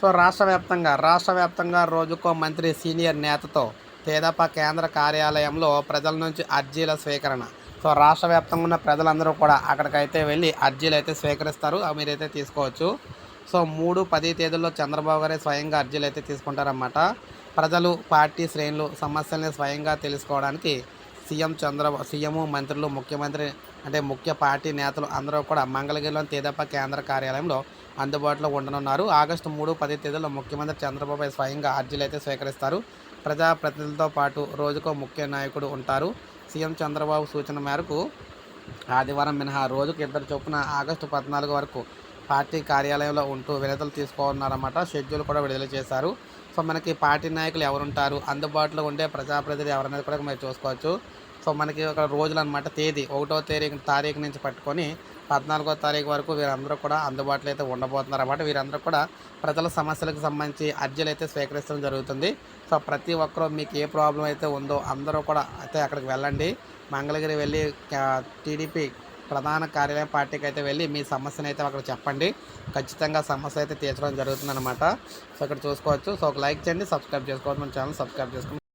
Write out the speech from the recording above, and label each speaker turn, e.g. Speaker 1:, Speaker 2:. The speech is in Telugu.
Speaker 1: సో రాష్ట్ర వ్యాప్తంగా రాష్ట్ర వ్యాప్తంగా రోజుకో మంత్రి సీనియర్ నేతతో తేదప కేంద్ర కార్యాలయంలో ప్రజల నుంచి అర్జీల స్వీకరణ సో రాష్ట్ర వ్యాప్తంగా ఉన్న ప్రజలందరూ కూడా అక్కడికైతే వెళ్ళి అర్జీలు అయితే స్వీకరిస్తారు అవి మీరైతే తీసుకోవచ్చు. సో మూడు పది తేదీల్లో చంద్రబాబు గారే స్వయంగా అర్జీలు అయితే తీసుకుంటారన్నమాట. ప్రజలు పార్టీ శ్రేణులు సమస్యల్ని స్వయంగా తెలుసుకోవడానికి సీఎం చంద్రబాబు సీఎం మంత్రులు ముఖ్యమంత్రి అంటే ముఖ్య పార్టీ నేతలు అందరూ కూడా మంగళగిరిలోని తేదప కేంద్ర కార్యాలయంలో అందుబాటులో ఉండనున్నారు. ఆగస్టు మూడు పది తేదీలో ముఖ్యమంత్రి చంద్రబాబు స్వయంగా అర్జీలు అయితే స్వీకరిస్తారు. ప్రజాప్రతినిధులతో పాటు రోజుకో ముఖ్య నాయకుడు ఉంటారు. సీఎం చంద్రబాబు సూచన మేరకు ఆదివారం మినహా రోజుకు ఇద్దరు చొప్పున ఆగస్టు పద్నాలుగు వరకు పార్టీ కార్యాలయంలో ఉంటూ వినతులు తీసుకోవాలన్నారన్నమాట షెడ్యూల్ కూడా విడుదల చేశారు. సో మనకి పార్టీ నాయకులు ఎవరుంటారు? అందుబాటులో ఉండే ప్రజాప్రతినిధులు ఎవరనేది కూడా మీరు చూసుకోవచ్చు. సో మనకి ఒక రోజులు అనమాట తేదీ. ఒకటో తేదీ తారీఖు నుంచి పట్టుకొని పద్నాలుగో తారీఖు వరకు వీరందరూ కూడా అందుబాటులో అయితే ఉండబోతున్నారు అన్నమాట వీరందరూ కూడా ప్రజల సమస్యలకు సంబంధించి అర్జీలు అయితే స్వీకరించడం జరుగుతుంది. సో ప్రతి ఒక్కరూ మీకు ఏ ప్రాబ్లం అయితే ఉందో అందరూ కూడా అయితే అక్కడికి వెళ్ళండి. మంగళగిరి వెళ్ళి టీడీపీ ప్రధాన కార్యాలయం పార్టీకి అయితే వెళ్ళి మీ సమస్యను అయితే అక్కడ చెప్పండి. ఖచ్చితంగా సమస్య అయితే తీర్చడం జరుగుతుందన్నమాట. సో ఇక్కడ చూసుకోవచ్చు. సో ఒక లైక్ చేయండి సబ్స్క్రైబ్ చేసుకోవచ్చు మన ఛానల్ సబ్స్క్రైబ్ చేసుకోండి.